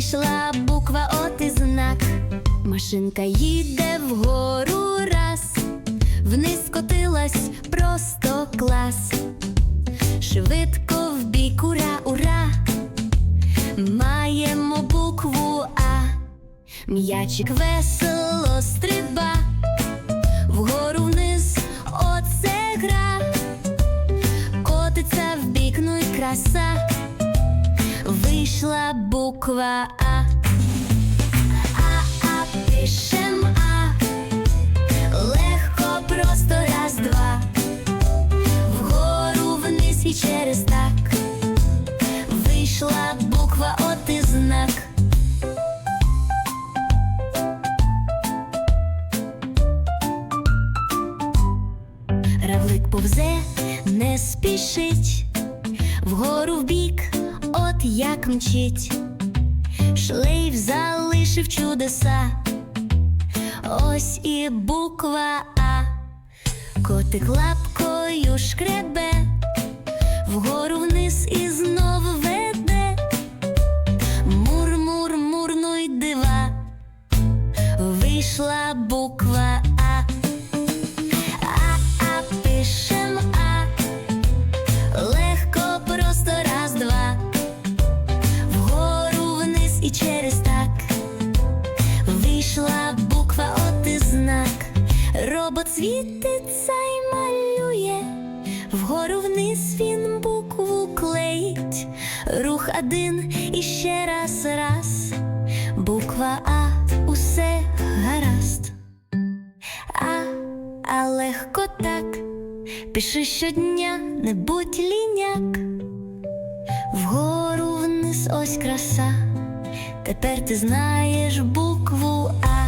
Вийшла буква от і знак. Машинка їде вгору раз, вниз скотилась просто клас. Швидко в бік, ура, ура. Маємо букву А. М'ячик весело стриба. Вгору вниз, оце гра. Котиться в бік, ну й краса. Вийшла буква А. А, а, пишем А. Легко, просто раз, два. Вгору вниз і через так. Вийшла буква от і знак. Равлик повзе, не спішить, вгору вбік, от як мчить, шлейф залишив чудеса, ось і буква А, котик лапкою шкребе, і через так. Вийшла буква от і знак. Робот світиться й малює. Вгору вниз він букву клеїть. Рух один і ще раз раз. Буква А, усе гаразд. А, а легко так. Пиши щодня, не будь ліняк. Вгору вниз ось краса. Тепер ти знаєш букву А.